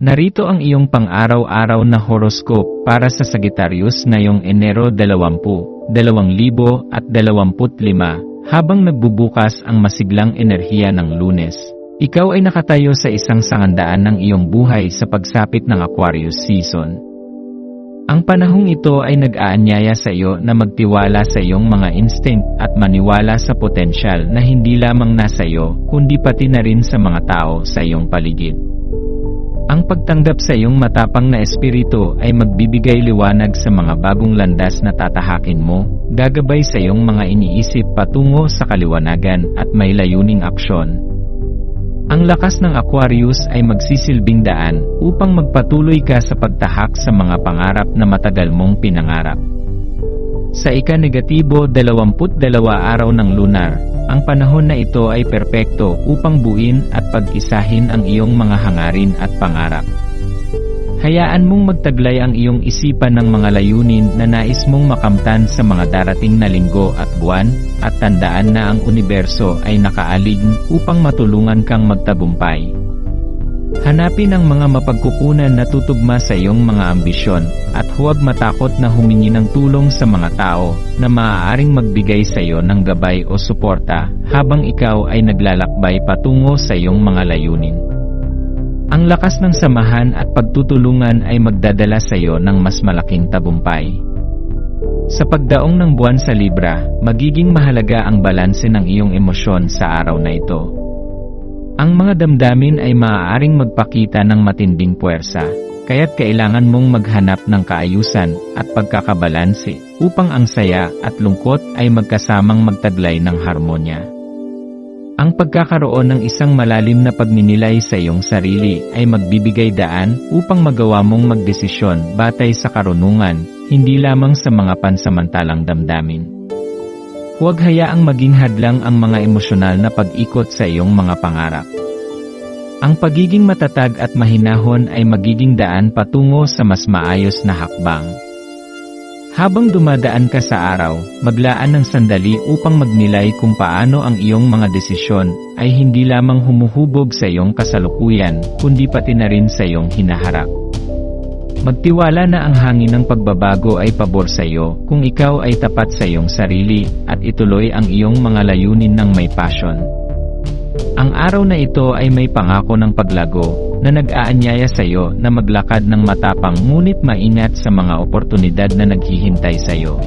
Narito ang iyong pang-araw-araw na horoscope para sa Sagittarius ngayong Enero 20, 2025 habang nagbubukas ang masiglang enerhiya ng lunes. Ikaw ay nakatayo sa isang sangandaan ng iyong buhay sa pagsapit ng Aquarius season. Ang panahong ito ay nag-aanyaya sa iyo na magtiwala sa iyong mga instinct at maniwala sa potensyal na hindi lamang nasa iyo, kundi pati na rin sa mga tao sa iyong paligid. Ang pagtanggap sa iyong matapang na espiritu ay magbibigay liwanag sa mga bagong landas na tatahakin mo, gagabay sa iyong mga iniisip patungo sa kaliwanagan at may layuning aksyon. Ang lakas ng Aquarius ay magsisilbing daan upang magpatuloy ka sa pagtahak sa mga pangarap na matagal mong pinangarap. Sa ika-negatibo 22 araw ng lunar, ang panahon na ito ay perpekto upang buin at pag-isahin ang iyong mga hangarin at pangarap. Hayaan mong magtaglay ang iyong isipan ng mga layunin na nais mong makamtan sa mga darating na linggo at buwan, at tandaan na ang universo ay nakaalig upang matulungan kang magtagumpay. Hanapin ang mga mapagkukunan na tutugma sa iyong mga ambisyon, at huwag matakot na humingi ng tulong sa mga tao na maaaring magbigay sa iyo ng gabay o suporta habang ikaw ay naglalakbay patungo sa iyong mga layunin. Ang lakas ng samahan at pagtutulungan ay magdadala sa iyo ng mas malaking tabumpay. Sa pagdaong ng buwan sa Libra, magiging mahalaga ang balanse ng iyong emosyon sa araw na ito. Ang mga damdamin ay maaaring magpakita ng matinding puwersa, kaya't kailangan mong maghanap ng kaayusan at pagkakabalanse upang ang saya at lungkot ay magkasamang magtaglay ng harmonya. Ang pagkakaroon ng isang malalim na pagninilay sa iyong sarili ay magbibigay daan upang magawa mong magdesisyon batay sa karunungan, hindi lamang sa mga pansamantalang damdamin. Huwag hayaang maging hadlang ang mga emosyonal na pag-ikot sa iyong mga pangarap. Ang pagiging matatag at mahinahon ay magiging daan patungo sa mas maayos na hakbang. Habang dumadaan ka sa araw, maglaan ng sandali upang magnilay kung paano ang iyong mga desisyon ay hindi lamang humuhubog sa iyong kasalukuyan, kundi pati na rin sa iyong hinaharap. Magtiwala na ang hangin ng pagbabago ay pabor sa iyo kung ikaw ay tapat sa iyong sarili at ituloy ang iyong mga layunin ng may passion. Ang araw na ito ay may pangako ng paglago na nag-aanyaya sa iyo na maglakad ng matapang ngunit maingat sa mga oportunidad na naghihintay sa iyo.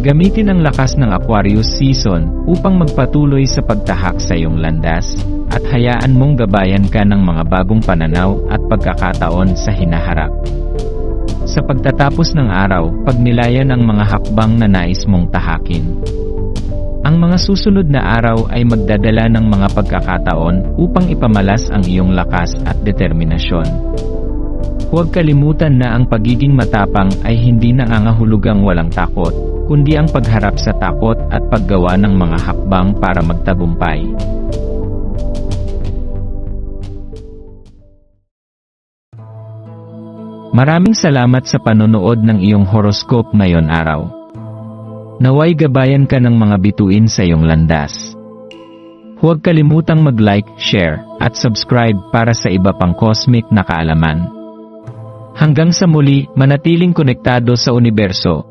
Gamitin ang lakas ng Aquarius season upang magpatuloy sa pagtahak sa iyong landas, at hayaan mong gabayan ka ng mga bagong pananaw at pagkakataon sa hinaharap. Sa pagtatapos ng araw, pagnilayan ang mga hakbang na nais mong tahakin. Ang mga susunod na araw ay magdadala ng mga pagkakataon upang ipamalas ang iyong lakas at determinasyon. Huwag kalimutan na ang pagiging matapang ay hindi nangangahulugang walang takot, kundi ang pagharap sa takot at paggawa ng mga hakbang para magtagumpay. Maraming salamat sa panonood ng iyong horoscope ngayon araw. Naway gabayan ka ng mga bituin sa iyong landas. Huwag kalimutang mag-like, share, at subscribe para sa iba pang cosmic na kaalaman. Hanggang sa muli, manatiling konektado sa universo